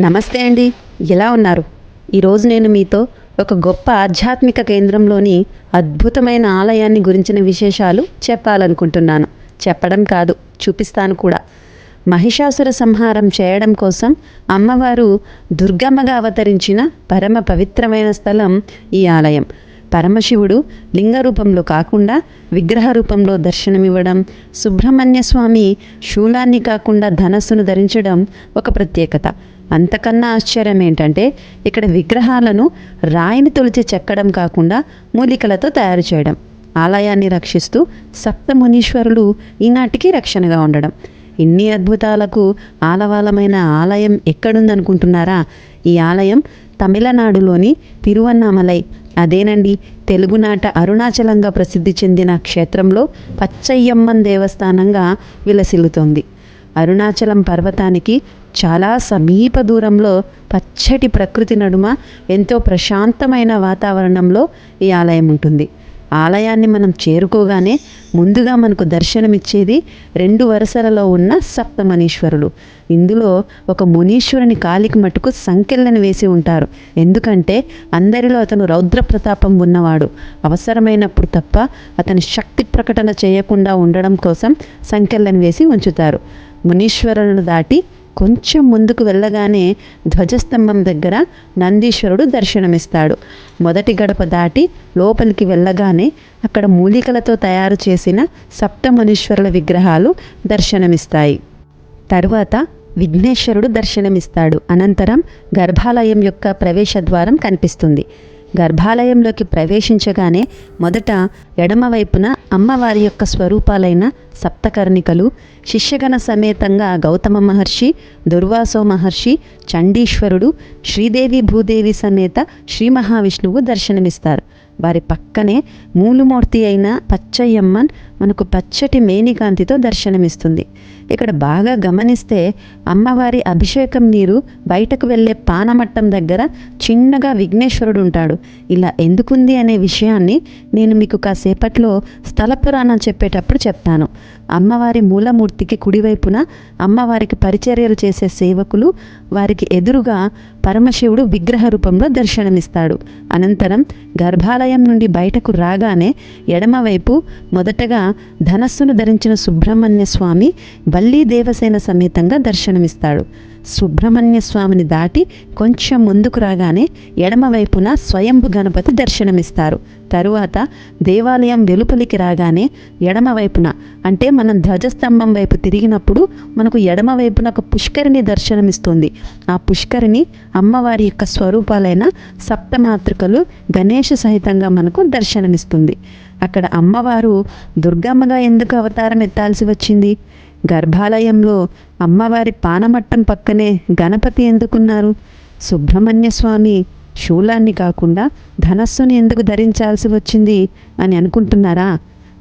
నమస్తే అండి. ఎలా ఉన్నారు? ఈరోజు నేను మీతో ఒక గొప్ప ఆధ్యాత్మిక కేంద్రంలోని అద్భుతమైన ఆలయాన్ని గురించిన విశేషాలు చెప్పాలనుకుంటున్నాను. చెప్పడం కాదు చూపిస్తాను కూడా. మహిషాసుర సంహారం చేయడం కోసం అమ్మవారు దుర్గమ్మగా అవతరించిన పరమ పవిత్రమైన స్థలం ఈ ఆలయం. పరమశివుడు లింగ రూపంలో కాకుండా విగ్రహ రూపంలో దర్శనమివ్వడం సుబ్రహ్మణ్య స్వామి శూలాన్ని కాకుండా ధనస్సును ధరించడం ఒక ప్రత్యేకత. అంతకన్నా ఆశ్చర్యం ఏంటంటే ఇక్కడ విగ్రహాలను రాయిని తొలిచి చెక్కడం కాకుండా మూలికలతో తయారు చేయడం ఆలయాన్ని రక్షిస్తూ సప్త మునీశ్వరులు ఈనాటికి రక్షణగా ఉండడం. ఇన్ని అద్భుతాలకు ఆలవాలమైన ఆలయం ఎక్కడుందనుకుంటున్నారా? ఈ ఆలయం తమిళనాడులోని తిరువన్నామలై అదేనండి తెలుగునాట అరుణాచలంగా ప్రసిద్ధి చెందిన క్షేత్రంలో పచ్చయ్యమ్మన్ దేవస్థానంగా విలసిల్లుతోంది. అరుణాచలం పర్వతానికి చాలా సమీప దూరంలో పచ్చటి ప్రకృతి నడుమ ఎంతో ప్రశాంతమైన వాతావరణంలో ఈ ఆలయం ఉంటుంది. ఆలయాన్ని మనం చేరుకోగానే ముందుగా మనకు దర్శనమిచ్చేది రెండు వరుసలలో ఉన్న సప్తమనీశ్వరులు. ఇందులో ఒక మునీశ్వరుని కాలికి మటుకు సంకెళ్ళని వేసి ఉంటారు. ఎందుకంటే అందరిలో అతను రౌద్ర ప్రతాపం ఉన్నవాడు. అవసరమైనప్పుడు తప్ప అతని శక్తి ప్రకటన చేయకుండా ఉండడం కోసం సంకెళ్ళని వేసి ఉంచుతారు. మునీశ్వరులను దాటి కొంచెం ముందుకు వెళ్ళగానే ధ్వజస్తంభం దగ్గర నందీశ్వరుడు దర్శనమిస్తాడు. మొదటి గడప దాటి లోపలికి వెళ్ళగానే అక్కడ మూలికలతో తయారు చేసిన సప్తమనీశ్వరుల విగ్రహాలు దర్శనమిస్తాయి. తరువాత విఘ్నేశ్వరుడు దర్శనమిస్తాడు. అనంతరం గర్భాలయం యొక్క ప్రవేశ ద్వారం కనిపిస్తుంది. గర్భాలయంలోకి ప్రవేశించగానే మొదట ఎడమవైపున అమ్మవారి యొక్క స్వరూపాలైన సప్తకర్ణికలు శిష్యగణ సమేతంగా గౌతమ మహర్షి దుర్వాసో మహర్షి చండీశ్వరుడు శ్రీదేవి భూదేవి సమేత శ్రీ మహావిష్ణువు దర్శనమిస్తారు. వారి పక్కనే మూలుమూర్తి అయిన పచ్చయ్యమ్మన్ మనకు పచ్చటి మేనికాంతితో దర్శనమిస్తుంది. ఇక్కడ బాగా గమనిస్తే అమ్మవారి అభిషేకం నీరు బయటకు వెళ్ళే పానమట్టం దగ్గర చిన్నగా విఘ్నేశ్వరుడు ఉంటాడు. ఇలా ఎందుకుంది అనే విషయాన్ని నేను మీకు కాసేపట్లో స్థల పురాణం చెప్పేటప్పుడు చెప్తాను. అమ్మవారి మూలమూర్తికి కుడివైపున అమ్మవారికి పరిచర్యలు చేసే సేవకులు వారికి ఎదురుగా పరమశివుడు విగ్రహ రూపంలో దర్శనమిస్తాడు. అనంతరం గర్భాలయం నుండి బయటకు రాగానే ఎడమవైపు మొదటగా ధనస్సును ధరించిన సుబ్రహ్మణ్య స్వామి మళ్ళీ దేవసేన సమేతంగా దర్శనమిస్తాడు. సుబ్రహ్మణ్య స్వామిని దాటి కొంచెం ముందుకు రాగానే ఎడమవైపున స్వయంభు గణపతి దర్శనమిస్తారు. తరువాత దేవాలయం వెలుపలికి రాగానే ఎడమవైపున అంటే మనం ధ్వజస్తంభం వైపు తిరిగినప్పుడు మనకు ఎడమవైపున ఒక పుష్కరిణి దర్శనమిస్తుంది. ఆ పుష్కరిణి అమ్మవారి యొక్క స్వరూపాలైన సప్తమాతృకలు గణేష సహితంగా మనకు దర్శనమిస్తుంది. అక్కడ అమ్మవారు దుర్గమ్మగా ఎందుకు అవతారం ఎత్తాల్సి వచ్చింది? గర్భాలయంలో అమ్మవారి పానమట్టం పక్కనే గణపతి ఎందుకున్నారు? సుబ్రహ్మణ్య స్వామి శూలాన్ని కాకుండా ధనస్సుని ఎందుకు ధరించాల్సి వచ్చింది అని అనుకుంటున్నారా?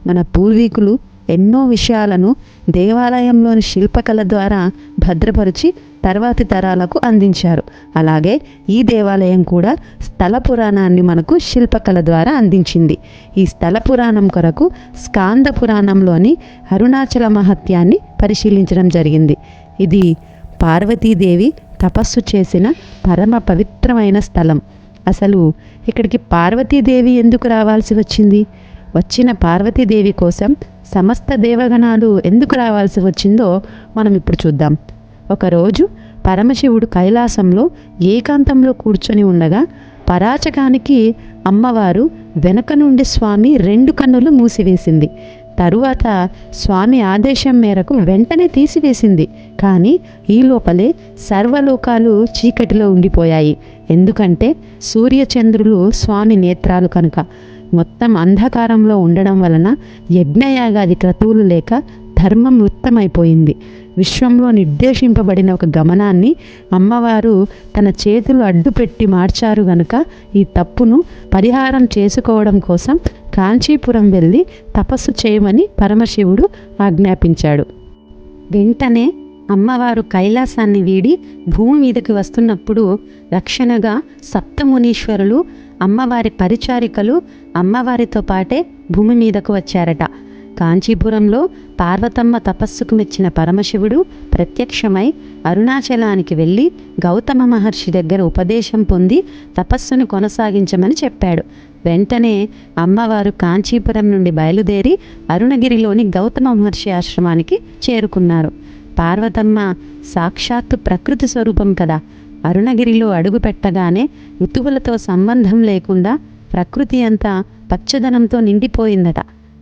మన పూర్వీకులు ఎన్నో విషయాలను దేవాలయంలోని శిల్పకళ ద్వారా భద్రపరిచి తర్వాతి తరాలకు అందించారు. అలాగే ఈ దేవాలయం కూడా స్థల పురాణాన్ని మనకు శిల్పకళ ద్వారా అందించింది. ఈ స్థల పురాణం కొరకు స్కాంద పురాణంలోని అరుణాచల మహత్యాన్ని పరిశీలించడం జరిగింది. ఇది పార్వతీదేవి తపస్సు చేసిన పరమ పవిత్రమైన స్థలం. అసలు ఇక్కడికి పార్వతీదేవి ఎందుకు రావాల్సి వచ్చింది? వచ్చిన పార్వతీదేవి కోసం సమస్త దేవగణాలు ఎందుకు రావాల్సి వచ్చిందో మనం ఇప్పుడు చూద్దాం. ఒకరోజు పరమశివుడు కైలాసంలో ఏకాంతంలో కూర్చొని ఉండగా పరాచకానికి అమ్మవారు వెనక నుండి స్వామి రెండు కన్నులు మూసివేసింది. తరువాత స్వామి ఆదేశం మేరకు వెంటనే తీసివేసింది. కానీ ఈ లోపలే సర్వలోకాలు చీకటిలో ఉండిపోయాయి. ఎందుకంటే సూర్యచంద్రులు స్వామి నేత్రాలు కనుక మొత్తం అంధకారంలో ఉండడం వలన యజ్ఞయాగాది క్రతువులు లేక ధర్మం వృత్తమైపోయింది విశ్వంలో నిర్దేశింపబడిన ఒక గమనాన్ని అమ్మవారు తన చేతులు అడ్డుపెట్టి మార్చారు గనుక ఈ తప్పును పరిహారం చేసుకోవడం కోసం కాంచీపురం వెళ్ళి తపస్సు చేయమని పరమశివుడు ఆజ్ఞాపించాడు. వెంటనే అమ్మవారు కైలాసాన్ని వీడి భూమి మీదకి వస్తున్నప్పుడు రక్షణగా సప్తమునీశ్వరులు అమ్మవారి పరిచారికలు అమ్మవారితో పాటే భూమి మీదకు వచ్చారట. కాంచీపురంలో పార్వతమ్మ తపస్సుకు మెచ్చిన పరమశివుడు ప్రత్యక్షమై అరుణాచలానికి వెళ్ళి గౌతమ మహర్షి దగ్గర ఉపదేశం పొంది తపస్సును కొనసాగించమని చెప్పాడు. వెంటనే అమ్మవారు కాంచీపురం నుండి బయలుదేరి అరుణగిరిలోని గౌతమ మహర్షి ఆశ్రమానికి చేరుకున్నారు. పార్వతమ్మ సాక్షాత్తు ప్రకృతి స్వరూపం కదా. అరుణగిరిలో అడుగు పెట్టగానే ఋతువులతో సంబంధం లేకుండా ప్రకృతి అంతా పచ్చదనంతో నిండిపోయిందట.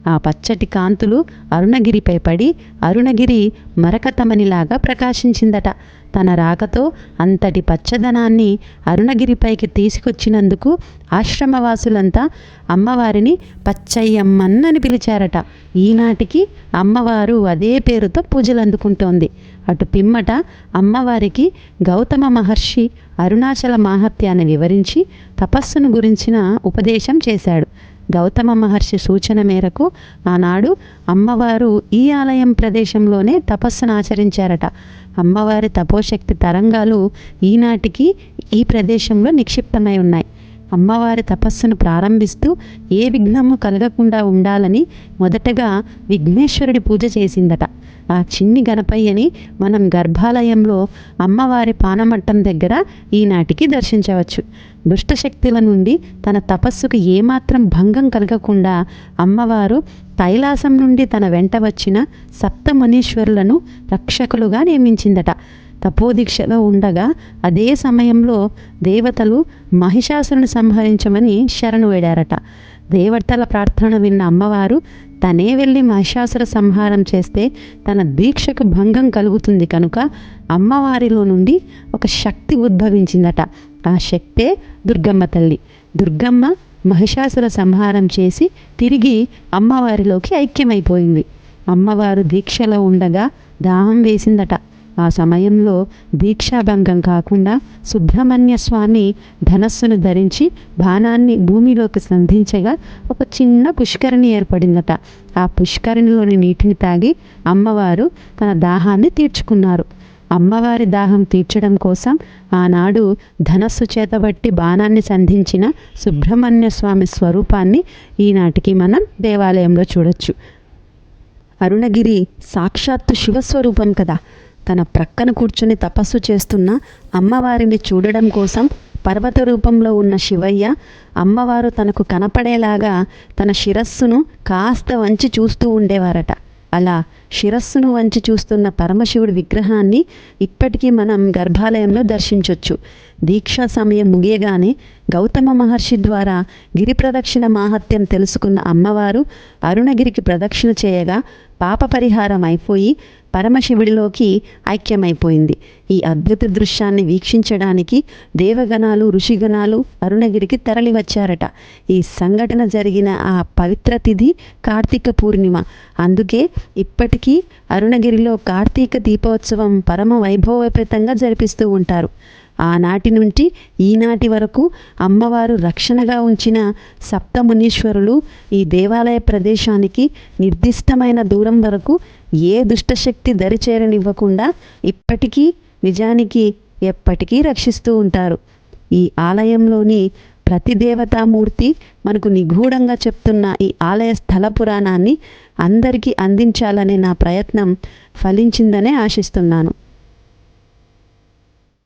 ఆ పచ్చటి కాంతులు అరుణగిరిపై పడి అరుణగిరి మరకతమనిలాగా ప్రకాశించిందట. తన రాకతో అంతటి పచ్చదనాన్ని అరుణగిరిపైకి తీసుకొచ్చినందుకు ఆశ్రమవాసులంతా అమ్మవారిని పచ్చయ్యమ్మన్నని పిలిచారట. ఈనాటికి అమ్మవారు అదే పేరుతో పూజలు అందుకుంటోంది అటు పిమ్మట అమ్మవారికి గౌతమ మహర్షి అరుణాచల మాహత్యాన్ని వివరించి తపస్సును గురించిన ఉపదేశం చేశాడు. గౌతమ మహర్షి సూచన మేరకు ఆనాడు అమ్మవారు ఈ ఆలయం ప్రదేశంలోనే తపస్సును ఆచరించారట. అమ్మవారి తపోశక్తి తరంగాలు ఈనాటికి ఈ ప్రదేశంలో నిక్షిప్తమై ఉన్నాయి. అమ్మవారి తపస్సును ప్రారంభిస్తూ ఏ విఘ్నము కలగకుండా ఉండాలని మొదటగా విఘ్నేశ్వరుడి పూజ చేసిందట. ఆ చిన్ని గణపయ్యని మనం గర్భాలయంలో అమ్మవారి పానమట్టం దగ్గర ఈనాటికి దర్శించవచ్చు. దుష్టశక్తుల నుండి తన తపస్సుకు ఏమాత్రం భంగం కలగకుండా అమ్మవారు కైలాసం నుండి తన వెంట వచ్చిన సప్తమనీశ్వరులను రక్షకులుగా నియమించిందట. తపోదీక్షలో ఉండగా అదే సమయంలో దేవతలు మహిషాసురుని సంహరించమని శరణు వేడారట. దేవతల ప్రార్థన విన్న అమ్మవారు తనే వెళ్ళి మహిషాసుర సంహారం చేస్తే తన దీక్షకు భంగం కలుగుతుంది కనుక అమ్మవారిలో నుండి ఒక శక్తి ఉద్భవించిందట. ఆ శక్తే దుర్గమ్మ తల్లి. దుర్గమ్మ మహిషాసుర సంహారం చేసి తిరిగి అమ్మవారిలోకి ఐక్యమైపోయింది. అమ్మవారు దీక్షలో ఉండగా దాహం వేసిందట. ఆ సమయంలో దీక్షాభంగం కాకుండా సుబ్రహ్మణ్య స్వామి ధనస్సును ధరించి బాణాన్ని భూమిలోకి సంధించగా ఒక చిన్న పుష్కరిణి ఏర్పడిందట. ఆ పుష్కరిణిలోని నీటిని తాగి అమ్మవారు తన దాహాన్ని తీర్చుకున్నారు. అమ్మవారి దాహం తీర్చడం కోసం ఆనాడు ధనస్సు చేతబట్టి బాణాన్ని సంధించిన సుబ్రహ్మణ్య స్వామి స్వరూపాన్ని ఈనాటికి మనం దేవాలయంలో చూడొచ్చు. అరుణగిరి సాక్షాత్తు శివస్వరూపం కదా. తన ప్రక్కన కూర్చుని తపస్సు చేస్తున్న అమ్మవారిని చూడడం కోసం పర్వత రూపంలో ఉన్న శివయ్య అమ్మవారు తనకు కనపడేలాగా తన శిరస్సును కాస్త వంచి చూస్తూ ఉండేవారట. అలా శిరస్సును వంచి చూస్తున్న పరమశివుడి విగ్రహాన్ని ఇప్పటికీ మనం గర్భాలయంలో దర్శించవచ్చు దీక్షా సమయం ముగియగానే గౌతమ మహర్షి ద్వారా గిరి ప్రదక్షిణ మాహత్యం తెలుసుకున్న అమ్మవారు అరుణగిరికి ప్రదక్షిణ చేయగా పాప పరిహారం అయిపోయి పరమశివుడిలోకి ఐక్యమైపోయింది. ఈ అద్భుత దృశ్యాన్ని వీక్షించడానికి దేవగణాలు ఋషిగణాలు అరుణగిరికి తరలి వచ్చారట ఈ సంఘటన జరిగిన ఆ పవిత్ర తిథి కార్తీక పూర్ణిమ. అందుకే ఇప్పటికీ అరుణగిరిలో కార్తీక దీపోత్సవం పరమ వైభవపేతంగా జరిపిస్తూ ఉంటారు. ఆనాటి నుండి ఈనాటి వరకు అమ్మవారు రక్షణగా ఉంచిన సప్తమునీశ్వరులు ఈ దేవాలయ ప్రదేశానికి నిర్దిష్టమైన దూరం వరకు ఏ దుష్టశక్తి దరిచేరనివ్వకుండా ఇప్పటికీ నిజానికి ఎప్పటికీ రక్షిస్తూ ఉంటారు. ఈ ఆలయంలోని ప్రతి దేవతామూర్తి మనకు నిగూఢంగా చెప్తున్న ఈ ఆలయ స్థల పురాణాన్ని అందరికీ అందించాలనే నా ప్రయత్నం ఫలించిందనే ఆశిస్తున్నాను.